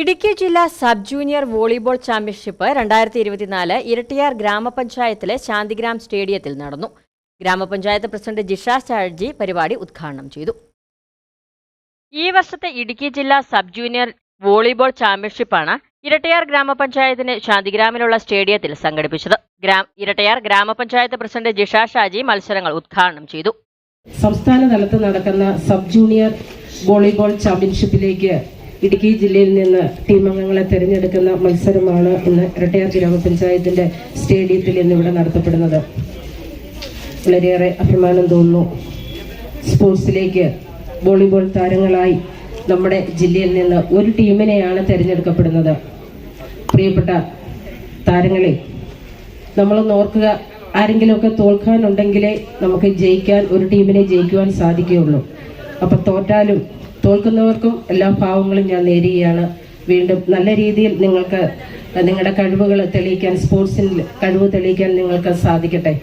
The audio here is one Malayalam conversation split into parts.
ഇടുക്കി ജില്ലാ സബ് ജൂനിയർ വോളിബോൾ ചാമ്പ്യൻഷിപ്പ് രണ്ടായിരത്തി ഇരുപത്തിനാല് ഇരട്ടിയാർ ഗ്രാമപഞ്ചായത്തിലെ ശാന്തിഗ്രാം സ്റ്റേഡിയത്തിൽ നടന്നു. ഗ്രാമപഞ്ചായത്ത് പ്രസിഡന്റ് ജിഷ ചാഴ്ജി പരിപാടി ഉദ്ഘാടനം ചെയ്തു. ഈ വർഷത്തെ ഇടുക്കി ജില്ലാ സബ് ജൂനിയർ വോളിബോൾ ചാമ്പ്യൻഷിപ്പാണ് ഇരട്ടയാർ ഗ്രാമപഞ്ചായത്തിന് ശാന്തിഗ്രാമിലുള്ള സ്റ്റേഡിയത്തിൽ സംഘടിപ്പിച്ചത്. ഇരട്ടയാർ ഗ്രാമപഞ്ചായത്ത് പ്രസിഡന്റ് ജിഷ ഷാജി മത്സരങ്ങൾ ഉദ്ഘാടനം ചെയ്തു. സംസ്ഥാന തലത്ത് നടക്കുന്ന സബ് ജൂനിയർ വോളിബോൾ ചാമ്പ്യൻഷിപ്പിലേക്ക് ഇടുക്കി ജില്ലയിൽ നിന്ന് ടീം അംഗങ്ങളെ തിരഞ്ഞെടുക്കുന്ന മത്സരമാണ് ഇന്ന് ഇരട്ടയാർ ഗ്രാമപഞ്ചായത്തിന്റെ സ്റ്റേഡിയത്തിൽ ഇന്ന് ഇവിടെ നടത്തപ്പെടുന്നത്. വളരെയേറെ അഭിമാനം തോന്നുന്നു. സ്പോർട്സിലേക്ക് വോളിബോൾ താരങ്ങളായി നമ്മുടെ ജില്ലയിൽ നിന്ന് ഒരു ടീമിനെയാണ് തിരഞ്ഞെടുക്കപ്പെടുന്നത്. പ്രിയപ്പെട്ട താരങ്ങളെ നമ്മളൊന്ന് ഓർക്കുക ആരെങ്കിലുമൊക്കെ തോൽക്കാനുണ്ടെങ്കിലേ നമുക്ക് ജയിക്കാൻ ഒരു ടീമിനെ ജയിക്കുവാൻ സാധിക്കുകയുള്ളൂ. അപ്പൊ തോറ്റാലും തോൽക്കുന്നവർക്കും എല്ലാ ഭാവങ്ങളും ഞാൻ നേരുകയാണ്. വീണ്ടും നല്ല രീതിയിൽ നിങ്ങൾക്ക് നിങ്ങളുടെ കഴിവുകൾ തെളിയിക്കാൻ സ്പോർട്സിൽ കഴിവ് തെളിയിക്കാൻ നിങ്ങൾക്ക് സാധിക്കട്ടെ.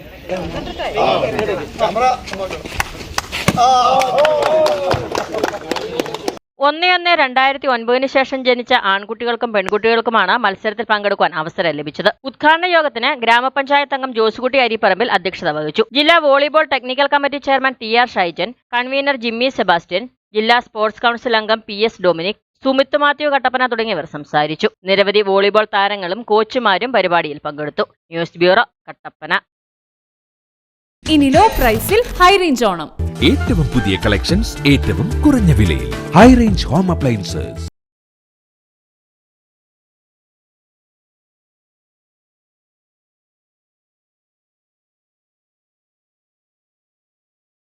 ഒന്ന് ഒന്ന് രണ്ടായിരത്തി ഒൻപതിന് ശേഷം ജനിച്ച ആൺകുട്ടികൾക്കും പെൺകുട്ടികൾക്കുമാണ് മത്സരത്തിൽ പങ്കെടുക്കാൻ അവസരം ലഭിച്ചത്. ഉദ്ഘാടന യോഗത്തിന് ഗ്രാമപഞ്ചായത്ത് അംഗം ജോസുകുട്ടി അരിപ്പറമ്പിൽ അധ്യക്ഷത വഹിച്ചു. ജില്ലാ volleyball technical committee chairman T R Shaijan convener Jimmy Sebastian ജില്ലാ സ്പോർട്സ് കൗൺസിൽ അംഗം പി എസ് ഡൊമിനിക് സുമിത്ത് മാത്യു കട്ടപ്പന തുടങ്ങിയവർ സംസാരിച്ചു. നിരവധി വോളിബോൾ താരങ്ങളും കോച്ചുമാരും പരിപാടിയിൽ പങ്കെടുത്തു. News bureau Kattappana. ഇനി ലോ പ്രൈസിൽ ഹൈ റേഞ്ച് ഓണം. ഏറ്റവും പുതിയ കളക്ഷൻസ് ഏറ്റവും കുറഞ്ഞ വിലയിൽ. High range home appliances.